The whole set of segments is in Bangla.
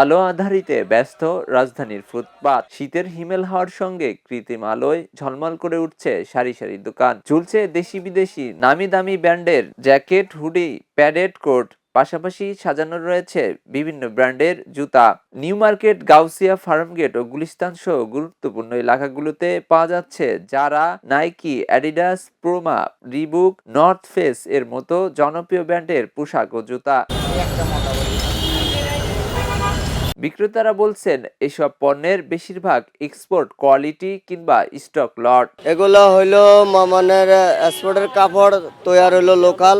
আলো আধারিতে ব্যস্ত রাজধানীর ফুটপাত। শীতের হিমেল হওয়ার সঙ্গে কৃত্রিম আলোয় ঝলমল করে উঠছে সারি সারি দোকান। ঝুলছে দেশি বিদেশি নামি দামি ব্র্যান্ডের জ্যাকেট হুডি প্যাডেড কোট। পাশাপাশি সাজানো রয়েছে বিভিন্ন ব্র্যান্ডের জুতা। নিউ মার্কেট, গাউসিয়া, ফার্মগেট ও গুলিস্তান সহ গুরুত্বপূর্ণ এলাকাগুলোতে পাওয়া যাচ্ছে যারা Nike, Adidas, প্রোমা, Reebok, North Face এর মতো জনপ্রিয় ব্র্যান্ডের পোশাক ও জুতা। বিক্রেতারা বলছেন, এসব পণ্যের বেশিরভাগ এক্সপোর্ট কোয়ালিটি কিংবা স্টক লট এগুলো হইল মামানের এক্সপোর্টের কাপড় তৈয়ার হইল লোকাল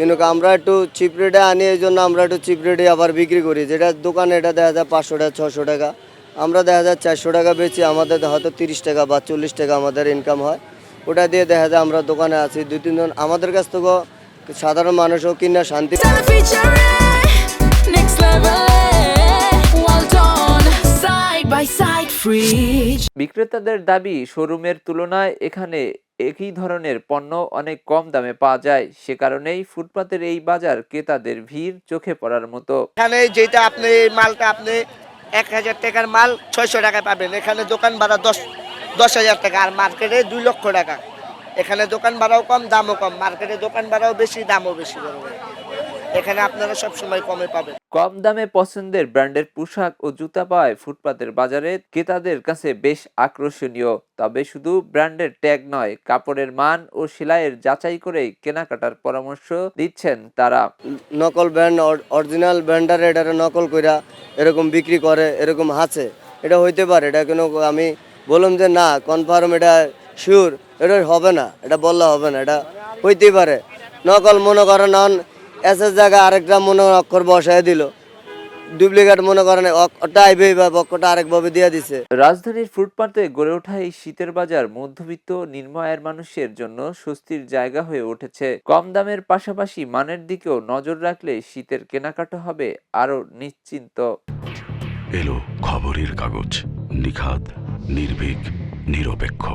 কিন্তু আমরা একটু চিপ রেটে আনি এই জন্য আমরা একটু চিপ রেটে আবার বিক্রি করি। যেটা দোকানে এটা দেখা যায় পাঁচশো টাকা ছশো টাকা। আমরা দেখা যায় চারশো টাকা বেচি আমাদের হয়তো তিরিশ টাকা বা চল্লিশ টাকা আমাদের ইনকাম হয়। ওটা দিয়ে দেখা যায় আমরা দোকানে আছি দুই তিনজন আমাদের কাছ থেকেও সাধারণ মানুষও কিনা শান্তি. বিক্রেতাদের দাবি শোরুমের তুলনায় এখানে একই ধরনের পণ্য অনেক কম দামে পাওয়া যায়, সে কারণেই ফুটপাতের এই বাজার ক্রেতাদের ভিড় চোখে পড়ার মতো। এখানে যেটা আপনি মালটা আপনি এক হাজার টাকার মাল ছয়শো টাকায় পাবেন। এখানে দোকান ভাড়া দশ দশ হাজার টাকা, আর মার্কেটে দুই লক্ষ টাকা। এখানে দোকান ভাড়াও কম, দামও কম। মার্কেটে দোকান ভাড়াও বেশি, দামও বেশি। এখানে আপনারা সব সময় কমে পাবেন। কম দামে পছন্দের ব্র্যান্ডের পোশাক ও জুতা পায় ফুটপাতের বাজারে ক্রেতাদের কাছে বেশ আকর্ষণীয়। তবে শুধু ব্র্যান্ডের ট্যাগ নয়, কাপড়ের মান ও সেলাইয়ের যাচাই করেই কেনাকাটার পরামর্শ দিচ্ছেন তারা। নকল ব্র্যান্ড অরিজিনাল ব্র্যান্ডার এটা নকল কইরা এরকম বিক্রি করে, এরকম হাসে এটা হইতে পারে, এটা কোনো আমি বললাম যে না কনফার্ম এটা শিওর এটা হবে না, এটা বললে হবে না, এটা হইতেই পারে। নকল মনে করেন নন এস এস জায়গায় আরেকটা মনে অক্ষর বসায় দিল। ডুপ্লিকেট মনে করেন অক- ওটা আইবে বা অক্ষরটা আরেকভাবে দিয়ে দিছে। রাজধানীর ফুটপাতে গড়ে ওঠা এই শীতের বাজার মধ্যবিত্ত নিম্ন আয়ের মানুষের জন্য স্বস্তির জায়গা হয়ে উঠেছে। কম দামের পাশাপাশি মানের দিকেও নজর রাখলে শীতের কেনাকাটা হবে আরও নিশ্চিন্ত। এলো খবরের কাগজ নিখাদ নির্ভীক নিরপেক্ষ।